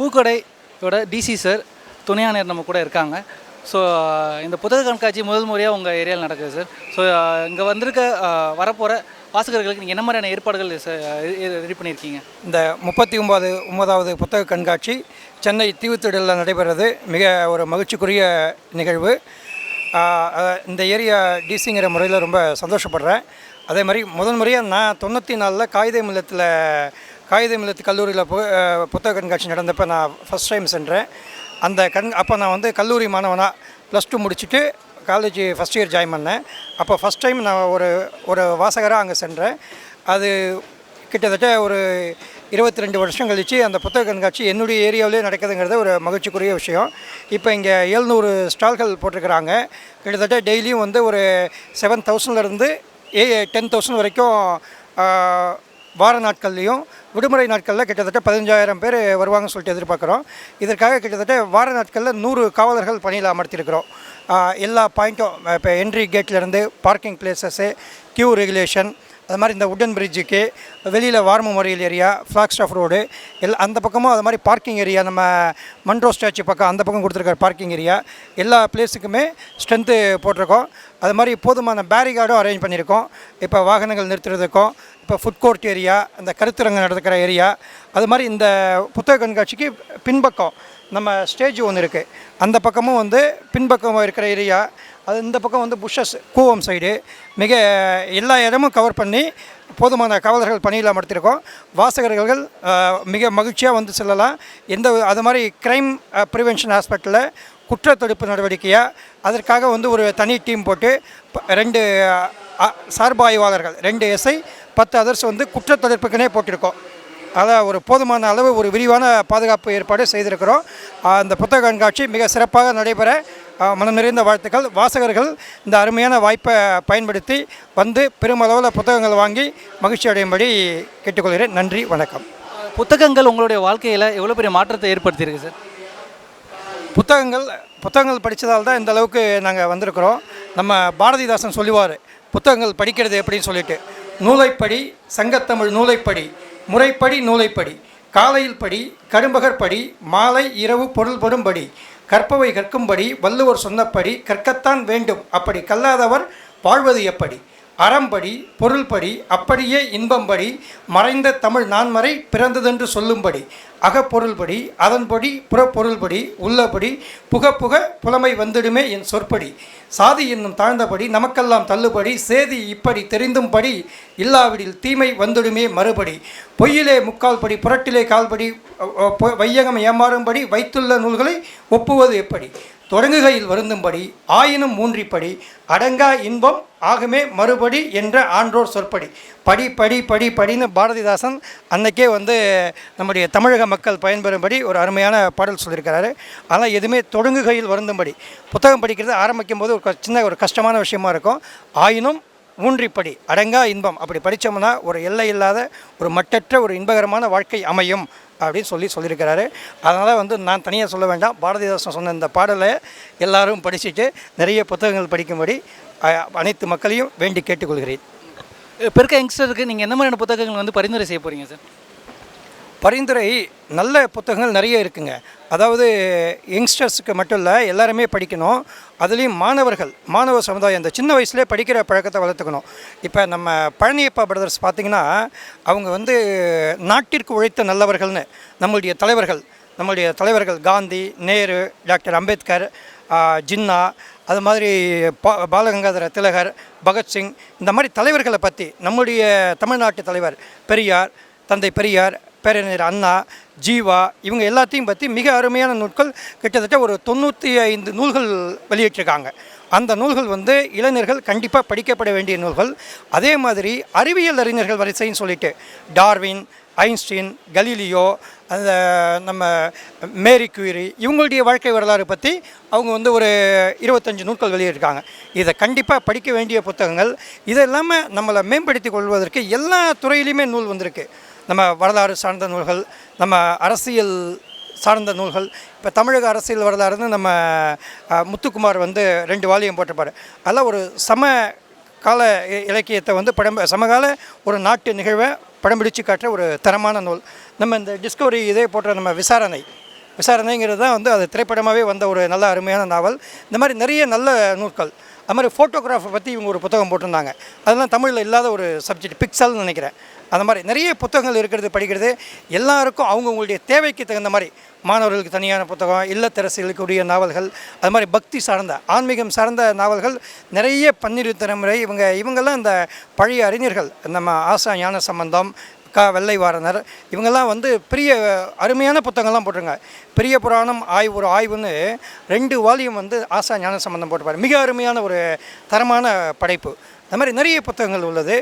பூக்கடையோட DC sir துணை நம்ம கூட இருக்காங்க. ஸோ இந்த புத்தக கண்காட்சி முதல் முறையாக உங்கள் ஏரியாவில் நடக்குது சார் ஸோ இங்கே வந்திருக்க வரப்போகிற வாசகர்களுக்கு நீங்கள் என்ன மாதிரியான ஏற்பாடுகள் ரெடி பண்ணியிருக்கீங்க இந்த முப்பத்தி ஒன்பது ஒன்பதாவது புத்தக கண்காட்சி சென்னை தீவுத்திடலில் நடைபெறுறது. மிக ஒரு மகிழ்ச்சிக்குரிய நிகழ்வு. இந்த ஏரியா டிசிங்கிற முறையில் ரொம்ப சந்தோஷப்படுறேன். அதே மாதிரி முதல் முறையாக நான் தொண்ணூற்றி நாலில் காகித மில்லத்தில் காகித மில்லத்து கல்லூரியில் பு புத்தக கண்காட்சி நடந்தப்போ நான் ஃபஸ்ட் டைம் சென்றேன். அந்த கண் அப்போ நான் வந்து கல்லூரி மாணவனாக ப்ளஸ் டூ முடிச்சுட்டு காலேஜ் ஃபஸ்ட் இயர் ஜாயின் பண்ணேன். அப்போ ஃபஸ்ட் டைம் நான் ஒரு ஒரு வாசகராக அங்கே சென்றேன். அது கிட்டத்தட்ட ஒரு இருபத்தி ரெண்டு வருஷம் கழித்து அந்த புத்தக கண்காட்சி என்னுடைய ஏரியாவிலே நடக்குதுங்கிறது ஒரு மகிழ்ச்சிக்குரிய விஷயம். இப்போ இங்கே எழுநூறு ஸ்டால்கள் போட்டிருக்கிறாங்க. கிட்டத்தட்ட டெய்லியும் வந்து ஒரு செவன் தௌசண்ட்லேருந்து ஏ டென் தௌசண்ட் வரைக்கும் வார நாட்கள்லேயும் விடுமுறை நாட்களில் கிட்டத்தட்ட பதினஞ்சாயிரம் பேர் வருவாங்கன்னு சொல்லிட்டு எதிர்பார்க்குறோம். இதற்காக கிட்டத்தட்ட வார நாட்களில் நூறு காவலர்கள் பணியில் அமர்த்திருக்கிறோம். எல்லா பாயிண்ட்டும் இப்போ என்ட்ரி கேட்லேருந்து பார்க்கிங் பிளேசஸ்ஸு கியூ ரெகுலேஷன் அது மாதிரி இந்த உடன் பிரிட்ஜுக்கு வெளியில் war memorial area flag staff road L அந்த பக்கமும் அது மாதிரி பார்க்கிங் ஏரியா நம்ம மண்ட்ரோ ஸ்டாச்சு பக்கம் அந்த பக்கம் கொடுத்துருக்க பார்க்கிங் ஏரியா எல்லா பிளேஸுக்குமே ஸ்ட்ரென்த்து போட்டிருக்கோம். அது மாதிரி போதுமான பேரிகார்டும் அரேஞ்ச் பண்ணியிருக்கோம். இப்போ வாகனங்கள் நிறுத்துறதுக்கும் இப்போ ஃபுட் கோர்ட் ஏரியா இந்த கருத்தரங்கு நடத்துக்கிற ஏரியா அது மாதிரி இந்த புத்தக கண்காட்சிக்கு பின்பக்கம் நம்ம ஸ்டேஜ் ஒன்று இருக்குது அந்த பக்கமும் வந்து பின்பக்கம் இருக்கிற ஏரியா அது இந்த பக்கம் வந்து புஷஸ் கூவம் சைடு மிக எல்லா இடமும் கவர் பண்ணி போதுமான காவலர்கள் பணியில் அமர்த்திருக்கோம் வாசகர்கள் மிக மகிழ்ச்சியாக வந்து செல்லலாம். எந்த அது மாதிரி க்ரைம் ப்ரிவென்ஷன் ஹாஸ்பிட்டலில் குற்ற தடுப்பு நடவடிக்கையாக அதற்காக வந்து ஒரு தனி டீம் போட்டு ப- ரெண்டு சார்பாய்வாளர்கள் சார்பு ஆய்வாளர்கள் ரெண்டு எஸ்ஐ பத்து அதர்ஸ் வந்து குற்ற தடுப்புக்குனே போட்டிருக்கோம். அதான் ஒரு போதுமான அளவு ஒரு விரிவான பாதுகாப்பு ஏற்பாடு செய்திருக்கிறோம். அந்த புத்தக கண்காட்சி மிக சிறப்பாக நடைபெற மனம் நிறைந்த வாழ்த்துக்கள். வாசகர்கள் இந்த அருமையான வாய்ப்பை பயன்படுத்தி வந்து பெருமளவில் புத்தகங்கள் வாங்கி மகிழ்ச்சி அடையும்படி கேட்டுக்கொள்கிறேன். நன்றி வணக்கம். புத்தகங்கள் உங்களுடைய வாழ்க்கையில் எவ்வளோ பெரிய மாற்றத்தை ஏற்படுத்தியிருக்கு சார்? புத்தகங்கள் புத்தகங்கள் படித்ததால் தான் இந்த அளவுக்கு நாங்கள் வந்திருக்கிறோம். நம்ம பாரதிதாசன் சொல்லுவார் புத்தகங்கள் படிக்கிறது எப்படின்னு சொல்லிட்டு நூலைப்படி சங்கத்தமிழ் நூலைப்படி முறைப்படி நூலைப்படி காலையில் படி கரும்பகர் படி மாலை இரவு பொருள் படி கற்பவை கற்கும்படி வள்ளுவர் சொன்னபடி கற்கத்தான் வேண்டும். அப்படி கல்லாதவர் வாழ்வது எப்படி? அறம்படி பொருள்படி அப்படியே இன்பம்படி மறைந்த தமிழ் நான்மறை பிறந்ததென்று சொல்லும்படி அகப்பொருள்படி அதன்படி புறப்பொருள்படி உள்ளபடி புக புக புலமை வந்துடுமே என் சொற்படி. சாதி என்னும் தாழ்ந்தபடி நமக்கெல்லாம் தள்ளுபடி சேதி இப்படி தெரிந்தும்படி இல்லாவிடில் தீமை வந்துடுமே மறுபடி. பொய்யிலே முக்கால் படி புரட்டிலே கால்படி பொ- வையகம் ஏமாறும்படி வைத்துள்ள நூல்களை ஒப்புவது எப்படி? தொடங்குகையில் வருந்தும்படி ஆயினும் மூன்றிப்படி அடங்கா இன்பம் ஆகுமே மறுபடி என்ற ஆன்றோர் சொற்படி. படி படி படி படின்னு பாரதிதாசன் அன்னைக்கே வந்து நம்முடைய தமிழக மக்கள் பயன்பெறும்படி ஒரு அருமையான பாடல் சொல்லியிருக்கிறாரு. ஆனால் எதுவுமே தொடங்குகையில் வருந்தும்படி. புத்தகம் படிக்கிறது ஆரம்பிக்கும் போது ஒரு சின்ன ஒரு கஷ்டமான விஷயமா இருக்கும். ஆயினும் ஊன்றிப்படி அடங்கா இன்பம். அப்படி படித்தோம்னா ஒரு எல்லை இல்லாத ஒரு மட்டற்ற ஒரு இன்பகரமான வாழ்க்கை அமையும் அப்படின்னு சொல்லி சொல்லியிருக்கிறாரு. அதனால் வந்து நான் தனியாக சொல்ல வேண்டாம். பாரதிதாசன் சொன்ன இந்த பாடலை எல்லாரும் படிச்சுட்டு நிறைய புத்தகங்கள் படிக்கும்படி அனைத்து மக்களையும் வேண்டி கேட்டுக்கொள்கிறேன். இப்போ இருக்க யங்ஸ்டருக்கு நீங்கள் என்ன மாதிரியான புத்தகங்கள் வந்து பரிந்துரை செய்ய போகிறீங்க சார்? பரிந்துரை நல்ல புத்தகங்கள் நிறைய இருக்குங்க. அதாவது யங்ஸ்டர்ஸுக்கு மட்டும் இல்லை எல்லாருமே படிக்கணும். அதுலேயும் மாணவர்கள் மாணவ சமுதாயம் இந்த சின்ன வயசுலேயே படிக்கிற பழக்கத்தை வளர்த்துக்கணும். இப்போ நம்ம பழனியப்பா பிரதர்ஸ் பார்த்திங்கன்னா அவங்க வந்து நாட்டிற்கு உழைத்த நல்லவர்கள்னு நம்மளுடைய தலைவர்கள் நம்மளுடைய தலைவர்கள் காந்தி நேரு டாக்டர் அம்பேத்கர் ஜின்னா அது மாதிரி பா பாலகங்காதர திலகர் பகத்சிங் இந்த மாதிரி தலைவர்களை பற்றி நம்முடைய தமிழ்நாட்டு தலைவர் பெரியார் தந்தை பெரியார் பேரறிஞர் அண்ணா ஜீவா இவங்க எல்லாத்தையும் பற்றி மிக அருமையான நூல்கள் கிட்டத்தட்ட ஒரு தொண்ணூற்றி ஐந்து நூல்கள் வெளியிட்டிருக்காங்க. அந்த நூல்கள் வந்து இளைஞர்கள் கண்டிப்பாக படிக்கப்பட வேண்டிய நூல்கள். அதே மாதிரி அறிவியல் அறிஞர்கள் வரிசைன்னு சொல்லிட்டு டார்வின் ஐன்ஸ்டீன் கலீலியோ அந்த நம்ம மேரி குயிரி இவங்களுடைய வாழ்க்கை வரலாறு பற்றி அவங்க வந்து ஒரு இருபத்தஞ்சு நூல்கள் வெளியிட்டிருக்காங்க. இதை கண்டிப்பாக படிக்க வேண்டிய புத்தகங்கள். இது இல்லாமல் நம்மளை மேம்படுத்தி கொள்வதற்கு எல்லா துறையிலையுமே நூல் வந்திருக்கு. நம்ம வரலாறு சார்ந்த நூல்கள் நம்ம அரசியல் சார்ந்த நூல்கள் இப்போ தமிழக அரசியல் வரலாறுன்னு நம்ம முத்துக்குமார் வந்து ரெண்டு வாலியம் போட்டிருப்பாரு. அதெல்லாம் ஒரு சம கால இ- இலக்கியத்தை வந்து படம் சமகால ஒரு நாட்டு நிகழ்வை படம் பிடிச்சு காட்டுற ஒரு தரமான நூல். நம்ம இந்த டிஸ்கவரி இதே போன்ற நம்ம விசாரணை. விசாரணைங்கிறது தான் வந்து அது திரைப்படமாகவே வந்த ஒரு நல்ல அருமையான நாவல். இந்த மாதிரி நிறைய நல்ல நூல்கள். அது மாதிரி ஃபோட்டோகிராஃபை பற்றி இவங்க ஒரு புத்தகம் போட்டிருந்தாங்க. அதெல்லாம் தமிழில் இல்லாத ஒரு சப்ஜெக்ட் பிக்சல்னு நினைக்கிறேன். அந்த மாதிரி நிறைய புத்தகங்கள் இருக்கிறது படிக்கிறது. எல்லாருக்கும் அவங்கவுங்களுடைய தேவைக்கு தகுந்த மாதிரி மாணவர்களுக்கு தனியான புத்தகம் இல்லத்தரசிகளுக்குரிய நாவல்கள் அது மாதிரி பக்தி சார்ந்த ஆன்மீகம் சார்ந்த நாவல்கள் நிறைய பன்னிரு தலைமுறை இவங்க இவங்கெல்லாம் இந்த பழைய அறிஞர்கள் நம்ம ஆசா ஞான சம்பந்தம் க வெள்ளை வாரணர் இவங்கெல்லாம் வந்து பெரிய அருமையான புத்தகங்கள்லாம் போட்டிருங்க பெரிய புராணம் ஆய்வு ஒரு ஆய்வுன்னு ரெண்டு வால்யூம் வந்து ஆசா ஞான சம்பந்தம் போட்டுப்பாரு மிக அருமையான ஒரு தரமான படைப்பு. அந்த மாதிரி நிறைய புத்தகங்கள் உள்ளது.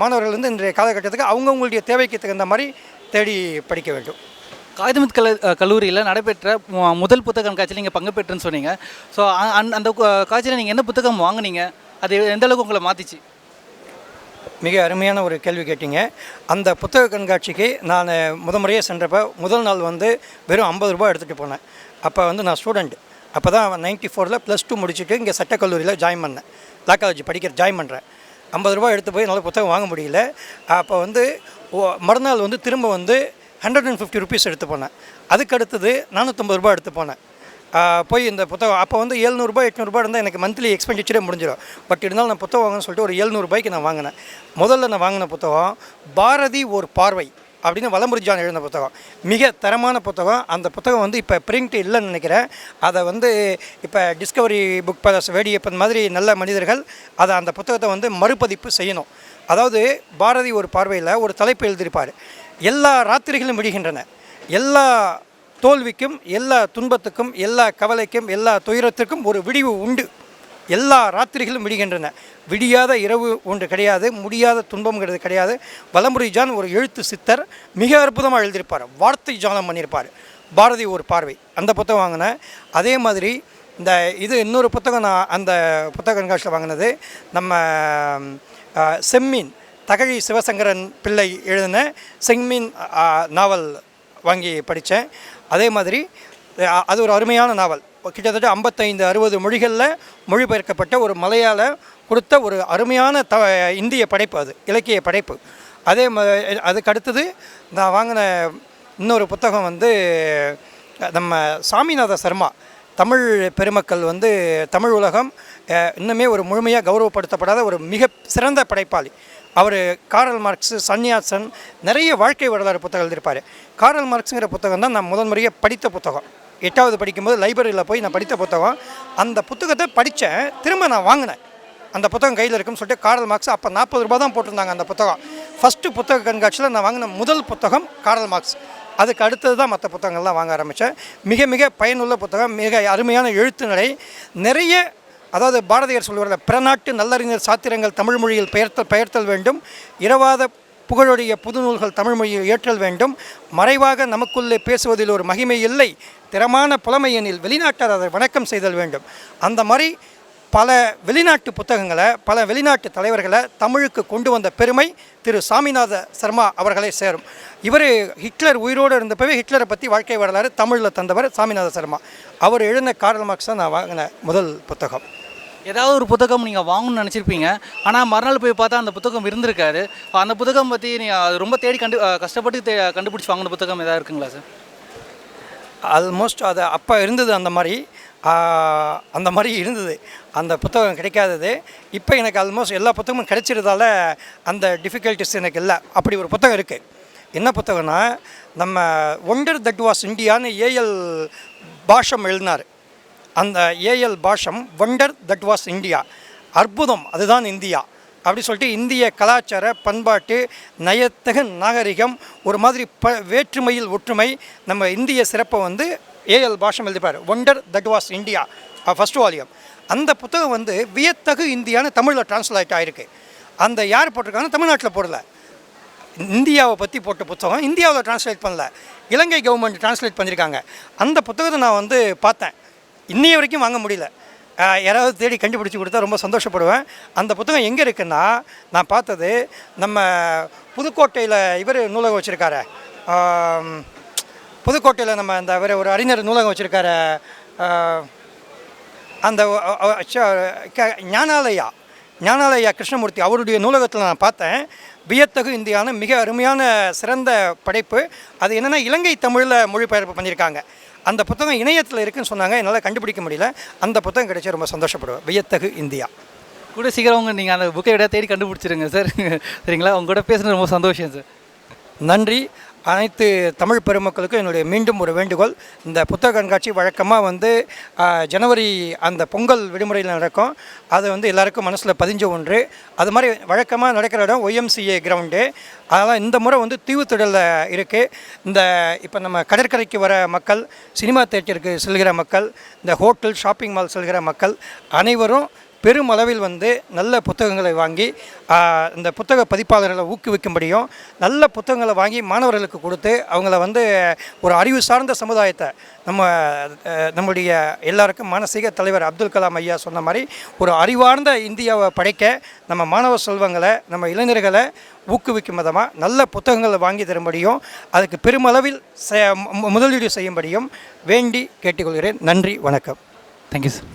மாணவர்கள் வந்து இன்றைய காலகட்டத்துக்கு அவங்கவுங்களுடைய தேவைக்கு தகுந்த மாதிரி தேடி படிக்க வேண்டும். காகிதமித் கல கல்லூரியில் நடைபெற்ற முதல் புத்தக கண்காட்சியில் நீங்கள் பங்கு பெற்றுன்னு சொன்னீங்க. ஸோ அந்த கு- காட்சியில் நீங்கள் என்ன புத்தகம் வாங்குனீங்க? அது எந்த அளவுக்கு உங்களை மாற்றிச்சு மிக அருமையான ஒரு கேள்வி கேட்டீங்க. அந்த புத்தக கண்காட்சிக்கு நான் முத முறையே சென்றப்போ முதல் நாள் வந்து வெறும் ஐம்பது ரூபாய் எடுத்துகிட்டு போனேன். அப்போ வந்து நான் ஸ்டூடெண்ட். அப்போ தான் நைன்ட்டி ஃபோரில் ப்ளஸ் டூ முடிச்சுட்டு இங்கே சட்டக்கல்லூரியில் ஜாயின் பண்ணேன். லா காலேஜ் படிக்கிற ஜாயின் பண்ணுறேன் ஐம்பது ரூபா எடுத்து போய் என்னால் புத்தகம் வாங்க முடியல. அப்போ வந்து ஓ- மறுநாள் வந்து திரும்ப வந்து ஹண்ட்ரட் அண்ட் ஃபிஃப்டி ருபீஸ் எடுத்து போனேன். அதுக்கு அடுத்தது நானூற்றம்பது ரூபாய் எடுத்து போனேன். போய் இந்த புத்தகம் அப்போ வந்து எழுநூறுபா எட்நூறுபா இருந்தால் எனக்கு மந்த்லி எக்ஸ்பெண்டிச்சரே முடிஞ்சிடும். பட் இருந்தாலும் நான் புத்தகம் வாங்கன்னு சொல்லிட்டு ஒரு எழுநூறுபாய்க்கு நான் வாங்கினேன். முதல்ல நான் வாங்கின புத்தகம் பாரதி ஒரு பார்வை. அப்படின்னு வலம்புரி ஜான் எழுதின புத்தகம். மிக தரமான புத்தகம். அந்த புத்தகம் வந்து இப்போ பிரிண்ட் இல்லைன்னு நினைக்கிறேன். அதை வந்து இப்போ டிஸ்கவரி புக் பேலஸ் வேடியப்பன் மாதிரி நல்ல மனிதர்கள் அதை அந்த புத்தகத்தை வந்து மறுபதிப்பு செய்யணும். அதாவது பாரதி ஒரு பார்வையில் ஒரு தலைப்பு எழுதியிருப்பார். எல்லா ராத்திரிகளும் விடுகின்றன. எல்லா தோல்விக்கும் எல்லா துன்பத்துக்கும் எல்லா கவலைக்கும் எல்லா துயரத்திற்கும் ஒரு விடிவு உண்டு. எல்லா ராத்திரிகளும் விடுகின்றன. விடியாத இரவு ஒன்று கிடையாது முடியாத துன்பம்ங்கிறது கிடையாது. வலமுறை ஜான் ஒரு எழுத்து சித்தர் மிக அற்புதமாக எழுதியிருப்பார். வார்த்தை ஜானம் பண்ணியிருப்பார். பாரதி ஒரு பார்வை. அந்த புத்தகம் வாங்கினேன். அதே மாதிரி இந்த இது இன்னொரு புத்தகம் நான் அந்த புத்தக கண்காட்சியில் வாங்கினது. நம்ம செம்மீன் தகழி சிவசங்கரன் பிள்ளை எழுதின செம்மீன் நாவல் வாங்கி படித்தேன். அதே மாதிரி அது ஒரு அருமையான நாவல். கிட்டத்தட்ட ஐம்பத்தைந்து அறுபது மொழிகளில் மொழிபெயர்க்கப்பட்ட ஒரு மலையாள கொடுத்த ஒரு அருமையான த இந்திய படைப்பு அது இலக்கிய படைப்பு. அதே ம அதுக்கு அடுத்தது நான் வாங்கின இன்னொரு புத்தகம் வந்து நம்ம சாமிநாத சர்மா தமிழ் பெருமக்கள் வந்து தமிழ் உலகம் இன்னுமே ஒரு முழுமையாக கௌரவப்படுத்தப்படாத ஒரு மிக சிறந்த படைப்பாளி. அவர் காரல் மார்க்ஸ் சன்னியாசன் நிறைய வாழ்க்கை வரலாறு புத்தகம் எழுதியிருப்பார் காரல் மார்க்ஸுங்கிற புத்தகம் தான் நான் முதல் முறையாக படித்த புத்தகம். எட்டாவது படிக்கும்போது லைப்ரரியில் போய் நான் படித்த புத்தகம் அந்த புத்தகத்தை படித்தேன் திரும்ப நான் வாங்கினேன். அந்த புத்தகம் கையில் இருக்குன்னு சொல்லிட்டு காரல் மார்க்ஸ் அப்போ நாற்பது ரூபா தான் போட்டிருந்தாங்க அந்த புத்தகம். ஃபஸ்ட்டு புத்தக கண்காட்சியில் நான் வாங்கின முதல் புத்தகம் காரல் மார்க்ஸ். அதுக்கு அடுத்தது தான் மற்ற புத்தகங்கள்லாம் வாங்க ஆரம்பித்தேன் மிக மிக பயனுள்ள புத்தகம் மிக அருமையான எழுத்து நடை நிறைய அதாவது பாரதியார் சொல்லுவார்ல பிறநாட்டு நல்லறிஞர் சாத்திரங்கள் தமிழ் மொழியில் பெயர்த்தல் பெயர்த்தல் வேண்டும். இரவாத புகழுடைய புதுநூல்கள் தமிழ் ஏற்றல் வேண்டும். மறைவாக நமக்குள்ளே பேசுவதில் ஒரு மகிமை இல்லை. திறமான புலமையெனில் வெளிநாட்டார் அதை வணக்கம் செய்தல் வேண்டும். அந்த மாதிரி பல வெளிநாட்டு புத்தகங்களை பல வெளிநாட்டு தலைவர்களை தமிழுக்கு கொண்டு வந்த பெருமை திரு சாமிநாத சர்மா அவர்களை சேரும். இவர் ஹிட்லர் உயிரோடு இருந்தப்பவே ஹிட்லரை பற்றி வாழ்க்கை வரலாறு தமிழில் தந்தவர் சாமிநாத சர்மா. அவர் எழுதின காரல் மார்க்ஸ் தான் நான் வாங்கின முதல் புத்தகம். ஏதாவது ஒரு புத்தகம் நீங்கள் வாங்கணும்னு நினச்சிருப்பீங்க. ஆனால் மறுநாள் போய் பார்த்தா அந்த புத்தகம் இருந்திருக்காது அந்த புத்தகம் பற்றி நீங்கள் அது ரொம்ப தேடி கண்டு கஷ்டப்பட்டு தே கண்டுபிடிச்சி வாங்கின புத்தகம் எதாவது இருக்குங்களா சார் ஆல்மோஸ்ட் அது அப்போ இருந்தது அந்த மாதிரி. அந்த மாதிரி இருந்தது. அந்த புத்தகம் கிடைக்காதது. இப்போ எனக்கு ஆல்மோஸ்ட் எல்லா புத்தகமும் கிடைச்சிருதால அந்த டிஃபிகல்ட்டிஸ் எனக்கு இல்லை. அப்படி ஒரு புத்தகம் இருக்குது என்ன புத்தகம்னா நம்ம ஒண்டர் தட் வாஸ் இந்தியான்னு ஏஎல் பாஷம் எழுதினார். அந்த A L Basham wonder that was India. அற்புதம் அதுதான் இந்தியா. அப்படி சொல்லிட்டு இந்திய கலாச்சார பண்பாட்டு நயத்தக நாகரிகம் ஒரு மாதிரி ப வேற்றுமையில் ஒற்றுமை நம்ம இந்திய சிறப்பை வந்து AL Basham எழுதிப்பார். Wonder that was India first volume அந்த புத்தகம் வந்து வியத்தகு இந்தியான்னு தமிழில் டிரான்ஸ்லேட் ஆகிருக்கு அந்த யார் போட்டிருக்காங்க தமிழ்நாட்டில் போடல. இந்தியாவை பற்றி போட்ட புத்தகம் இந்தியாவில் டிரான்ஸ்லேட் பண்ணல. இலங்கை கவர்மெண்ட் டிரான்ஸ்லேட் பண்ணியிருக்காங்க அந்த புத்தகத்தை நான் வந்து பார்த்தேன். இன்னைய வரைக்கும் வாங்க முடியல. யாராவது தேடி கண்டுபிடிச்சி கொடுத்தா ரொம்ப சந்தோஷப்படுவேன். அந்த புத்தகம் எங்கே இருக்குன்னா நான் பார்த்தது நம்ம புதுக்கோட்டையில் இவர் நூலகம் வச்சுருக்காரு. புதுக்கோட்டையில் நம்ம அந்த இவர் ஒரு அறிஞர் நூலகம் வச்சுருக்காரு. அந்த ஞானாலயா ஞானாலயா கிருஷ்ணமூர்த்தி அவருடைய நூலகத்தில் நான் பார்த்தேன். வியத்தகு இந்தியான்னு மிக அருமையான சிறந்த படைப்பு. அது என்னென்னா இலங்கை தமிழில் மொழிபெயர்ப்பு பண்ணியிருக்காங்க. அந்த புத்தகம் இணையத்தில் இருக்குன்னு சொன்னாங்க. என்னால் கண்டுபிடிக்க முடியல. அந்த புத்தகம் கிடைச்சி ரொம்ப சந்தோஷப்படுவேன். வியத்தகு இந்தியா. கூட சீக்கிரம் உங்க நீங்கள் அந்த புக்கை விட தேடி கண்டுபிடிச்சிருங்க சார். சரிங்களா? உங்க கூட பேசுனது ரொம்ப சந்தோஷம் சார். நன்றி. அனைத்து தமிழ் பெருமக்களுக்கும் என்னுடைய மீண்டும் ஒரு வேண்டுகோள். இந்த புத்தக கண்காட்சி வழக்கமாக வந்து ஜனவரி அந்த பொங்கல் விடுமுறையில் நடக்கும். அது வந்து எல்லாருக்கும் மனசில் பதிஞ்ச ஒன்று. அது மாதிரி வழக்கமாக நடக்கிற இடம் ஒய்எம்சிஏ கிரவுண்டு அதனால் இந்த முறை வந்து தீவுத்திடலில் இருக்குது இந்த இப்போ நம்ம கடற்கரைக்கு வர மக்கள் சினிமா தேட்டருக்கு செல்கிற மக்கள் இந்த ஹோட்டல் ஷாப்பிங் மால் செல்கிற மக்கள் அனைவரும் பெருமளவில் வந்து நல்ல புத்தகங்களை வாங்கி இந்த புத்தக பதிப்பாளர்களை ஊக்குவிக்கும்படியும் நல்ல புத்தகங்களை வாங்கி மாணவர்களுக்கு கொடுத்து அவங்கள வந்து ஒரு அறிவு சார்ந்த சமுதாயத்தை நம்ம நம்முடைய எல்லாருக்கும் மானசீக தலைவர் அப்துல் கலாம் ஐயா சொன்ன மாதிரி ஒரு அறிவார்ந்த இந்தியாவை படைக்க நம்ம மாணவ செல்வங்களை நம்ம இளைஞர்களை ஊக்குவிக்கும் விதமாக நல்ல புத்தகங்களை வாங்கி தரும்படியும் அதுக்கு பெருமளவில் முதலீடு செய்யும்படியும் வேண்டி கேட்டுக்கொள்கிறேன். நன்றி வணக்கம். Thank you sir